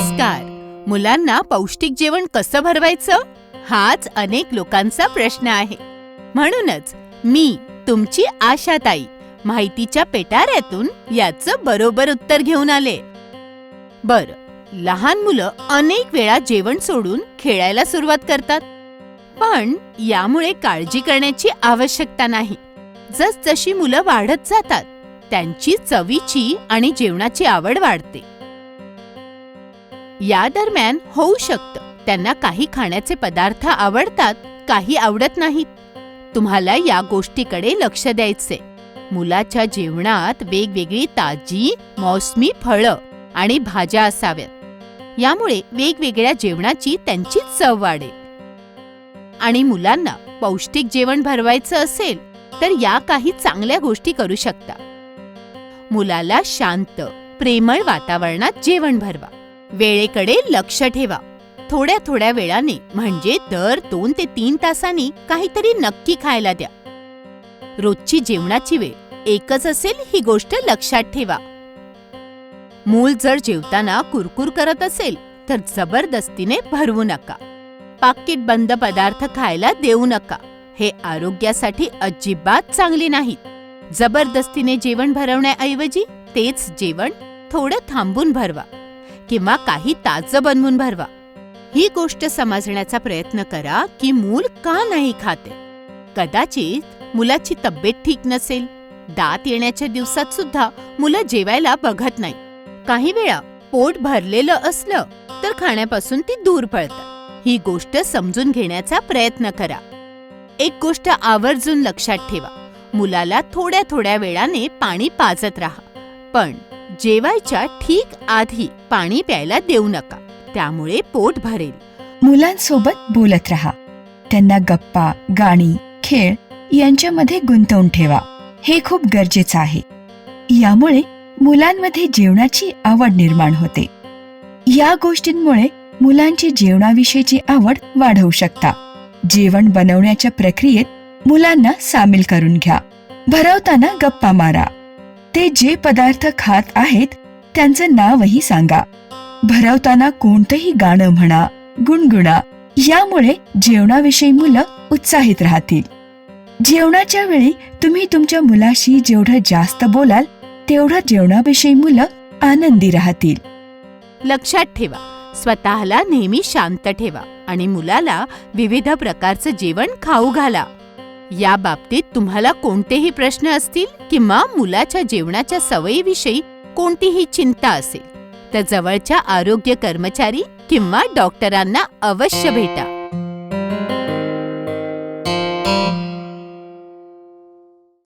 नमस्कार. मुलांना पौष्टिक जेवण कसं भरवायचं? हाच अनेक लोकांचा प्रश्न आहे. म्हणूनच मी तुमची आशाताई माहितीच्या पेटाऱ्यातून याचं बरोबर उत्तर घेऊन आले. बर लहान मुलं अनेक वेळा जेवण सोडून खेळायला सुरुवात करतात. पण यामुळे काळजी करण्याची आवश्यकता नाही. जसजशी मुलं वाढत जातात त्यांची चवीची आणि जेवणाची आवड वाढते. या दरम्यान होऊ शकतं. त्यांना काही खाण्याचे पदार्थ आवडतात काही आवडत नाहीत तुम्हाला या गोष्टीकडे लक्ष द्यायचे मुलाच्या जेवणात वेगवेगळी ताजी मौसमी फळं आणि भाज्या असाव्यात. यामुळे वेगवेगळ्या जेवणाची त्यांची चव वाढेल. आणि मुलांना पौष्टिक जेवण भरवायचं असेल तर या काही चांगल्या गोष्टी करू शकता. मुलाला शांत प्रेमळ वातावरणात जेवण भरवा. वेळेकडे लक्ष ठेवा. थोड्या थोड्या वेळाने म्हणजे दर दोन ते तीन तासांनी काहीतरी नक्की खायला द्या. रोजची जेवणाची वेळ एकच असेल ही गोष्ट लक्षात ठेवा. मूल जर जेवताना कुरकुर करत असेल तर जबरदस्तीने भरवू नका. पाकिट बंद पदार्थ खायला देऊ नका. हे आरोग्यासाठी अजिबात चांगले नाहीत. जबरदस्तीने जेवण भरवण्याऐवजी तेच जेवण थोडं थांबून भरवा. किंवा काही ताजं बनवून भरवा. ही गोष्ट समजण्याचा प्रयत्न करा की मूल का नाही खाते. कदाचित मुलाची तब्येत ठीक नसेल. दात येण्याच्या दिवसात सुद्धा मुलं जेवायला बघत नाही. काही वेळा पोट भरलेलं असलं तर खाण्यापासून ती दूर पळतात ही गोष्ट समजून घेण्याचा प्रयत्न करा. एक गोष्ट आवर्जून लक्षात ठेवा. मुलाला थोड्या थोड्या वेळाने पाणी पाजत राहा. पण जेवायच्या ठीक आधी पाणी प्यायला देऊ नका. त्यामुळे पोट भरेल. मुलांसोबत बोलत राहा. त्यांना गप्पा गाणी खेळ यांच्यामध्ये गुंतवून ठेवा. हे खूप गरजेचं आहे. यामुळे मुलांमध्ये जेवणाची आवड निर्माण होते. या गोष्टींमुळे मुलांची जेवणाविषयीची आवड वाढवू शकता. जेवण बनवण्याच्या प्रक्रियेत मुलांना सामील करून घ्या. भरवताना गप्पा मारा. ते जे पदार्थ खात आहेत त्यांचं नावही सांगा. भरवताना कोणतंही गाणं म्हणा गुणगुणा यामुळे जेवणाविषयी मुलं उत्साहित राहतील. जेवणाच्या वेळी तुम्ही तुमच्या मुलाशी जेवढं जास्त बोलाल तेवढं जेवणाविषयी मुलं आनंदी राहतील. लक्षात ठेवा स्वतःला नेहमी शांत ठेवा आणि मुलाला विविध प्रकारचं जेवण खाऊ घाला. या बाबतीत तुम्हाला कोणतेही प्रश्न असतील? किंवा मुलाच्या जेवणाच्या सवयीविषयी कोणतीही चिंता असेल तर जवळच्या आरोग्य कर्मचारी किंवा डॉक्टरांना अवश्य भेटा.